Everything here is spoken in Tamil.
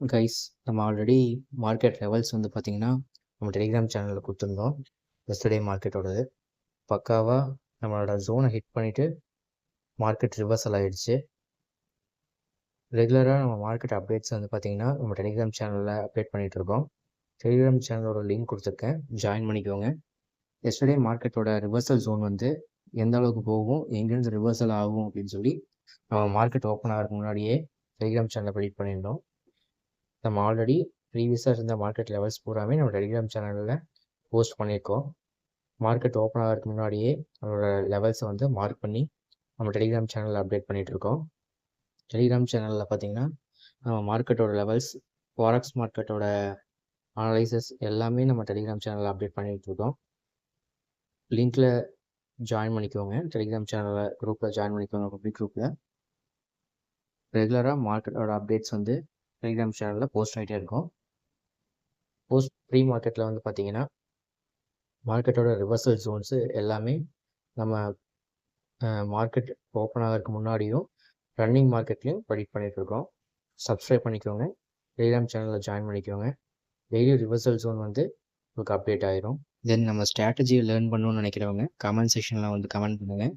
கைஸ் நம்ம ஆல்ரெடி மார்க்கெட் லெவல்ஸ் வந்து பார்த்திங்கன்னா நம்ம டெலிகிராம் சேனலில் கொடுத்துருந்தோம். எஸ்டர்டே மார்க்கெட்டோடது பக்காவாக நம்மளோட ஜோனை ஹிட் பண்ணிவிட்டு மார்க்கெட் ரிவர்சல் ஆகிடுச்சு ரெகுலராக நம்ம மார்க்கெட் அப்டேட்ஸ் வந்து பார்த்திங்கன்னா நம்ம டெலிகிராம் சேனலில் அப்டேட் பண்ணிகிட்ருக்கோம் டெலிகிராம் சேனலோட லிங்க் கொடுத்துருக்கேன். ஜாயின் பண்ணிக்கோங்க. எஸ்டர்டே மார்க்கெட்டோட ரிவர்சல் ஜோன் வந்து எந்த அளவுக்கு போகும் எங்கேருந்து ரிவர்சல் ஆகும் அப்படின்னு சொல்லி நம்ம மார்க்கெட் ஓப்பன் ஆகிறதுக்கு முன்னாடியே டெலிகிராம் சேனலில் ப்ரெடிக்ட் பண்ணியிருந்தோம். நம்ம ஆல்ரெடி ப்ரீவியஸாக இருந்த மார்க்கெட் லெவல்ஸ் பூராமே நம்ம டெலிகிராம் சேனலில் போஸ்ட் பண்ணியிருக்கோம் மார்க்கெட் ஓப்பன் ஆகிறதுக்கு முன்னாடியே நம்மளோட லெவல்ஸை வந்து மார்க் பண்ணி நம்ம டெலிகிராம் சேனலில் அப்டேட் பண்ணிகிட்ருக்கோம் டெலிகிராம் சேனலில் பார்த்தீங்கன்னா நம்ம மார்க்கெட்டோட லெவல்ஸ் ஃபாரக்ஸ் மார்க்கெட்டோட அனலைசஸ் எல்லாமே நம்ம டெலிகிராம் சேனலில் அப்டேட் பண்ணிகிட்ருக்கோம் லிங்க்கில் ஜாயின் பண்ணிக்கோங்க. டெலிகிராம் சேனலில் குரூப்பில் ஜாயின் பண்ணிக்கோங்க பப்ளிக் குரூப்பில் ரெகுலராக மார்க்கெட்டோட அப்டேட்ஸ் வந்து டெலிகிராம் சேனலில் போஸ்ட் ஆகிட்டே இருக்கும். போஸ்ட் ப்ரீ மார்க்கெட்டில் வந்து பார்த்தீங்கன்னா மார்க்கெட்டோட ரிவர்சல் ஜோன்ஸு எல்லாமே நம்ம மார்க்கெட் ஓப்பன் ஆகிறதுக்கு முன்னாடியும் ரன்னிங் மார்க்கெட்லேயும் ப்ரெடிக்ட் பண்ணிகிட்ருக்கோம் சப்ஸ்கிரைப் பண்ணிக்கோங்க. டெலிகிராம் சேனலில் ஜாயின் பண்ணிக்கோங்க. டெய்லி ரிவர்சல் ஜோன் வந்து உங்களுக்கு அப்டேட் ஆயிரும். தென் நம்ம ஸ்ட்ராட்டஜியை லேர்ன் பண்ணணும்னு நினைக்கிறவங்க கமெண்ட் செக்ஷனில் வந்து கமெண்ட் பண்ணுங்கள்